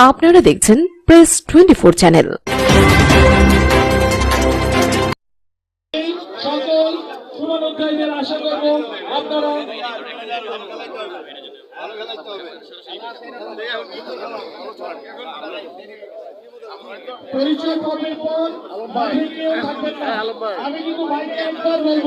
আপনারা দেখছেন press twenty four channel সকল শুভানুধ্যায়ীদের আশা করব আপনারা পরিচয় পর্বের পর আমি কিন্তু ভাইকে একবার বলব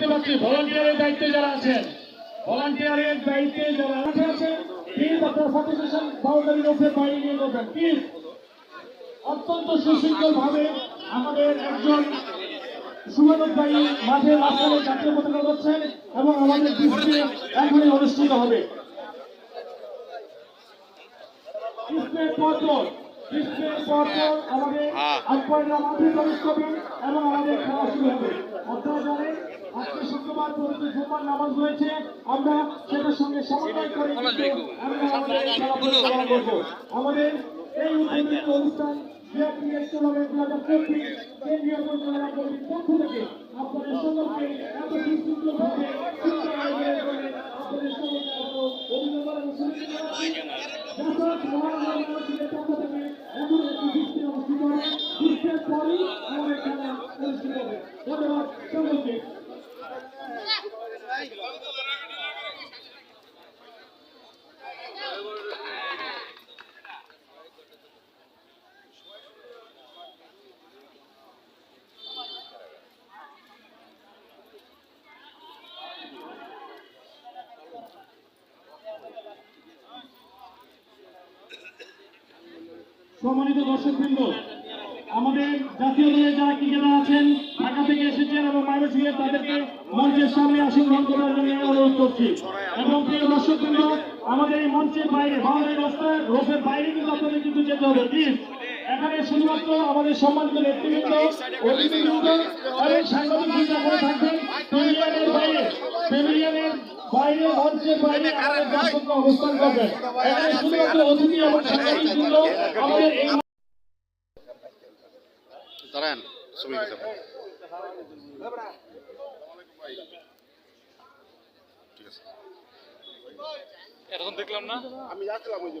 দেখতে পাচ্ছি ভলান্টিয়ারের দায়িত্বে যারা আছেন ভলান্টিয়ারের দায়িত্বে যারা আছে আছেন প্লিজ আপনার সার্টিফিকেশন বাউন্ডারি রোডে বাইরে নিয়ে করবেন প্লিজ অত্যন্ত সুশৃঙ্খল ভাবে আমাদের একজন শুভানুধ্যায়ী মাঠে মাঝখানে জাতীয় পতাকা করছেন এবং আমাদের ডিসপ্লে এখনই অনুষ্ঠিত হবে। আমাদের আম্পায়াররা মাঠে প্রবেশ করবেন এবং আমাদের খেলা শুরু হবে। আপনারা জানেন আজকে শুক্রবার পবিত্র জুম্মার নামাজ রয়েছে। আমরা সেটার সঙ্গে সমন্বয় করে আমাদের এই উদ্বোধনী অনুষ্ঠান কেন্দ্রীয় পরিচালনা কমিটির পক্ষ থেকে আপনাদের সকলকে এত সুশৃঙ্খলভাবে সুন্দর আপনাদের সকলকে অভিনন্দন এবং শুভেচ্ছা জানাচ্ছি। যশোর মহানগর মহানগরের পক্ষ থেকে এমন একটি বৃষ্টি অনুষ্ঠিত হবে বৃষ্টির পরই আমাদের খেলা অনুষ্ঠিত হবে ধন্যবাদ সকলকে সম্মানিত দর্শকবৃন্দ, আমাদের জাতীয় দলের যারা ক্রিকেটার আছেন, ঢাকা থেকে এসেছেন এবং ময়মনসিংহের তাদেরকে মঞ্চের সামনে আসন গ্রহণ করার জন্য অনুরোধ করছি। এবং প্রিয় দর্শকবৃন্দ, আমাদের এই মঞ্চের বাইরে বাউন্ডারি রাস্তায় রোপের বাইরে কিন্তু আপনাদের কিন্তু যেতে হবে প্লিজ এখানে শুধুমাত্র আমাদের সম্মানিত নেতৃবৃন্দ, অতিথিবৃন্দ এবং সাংবাদিক বাইরে বাইরে অবস্থান করবেন এখানে শুধুমাত্র অতিথি এবং সাংবাদিকবৃন্দ আমাদের এই দাঁড়ান ছবি ঠিক আছে। এতক্ষণ দেখলাম না? আমি যাচ্ছিলাম ওই যে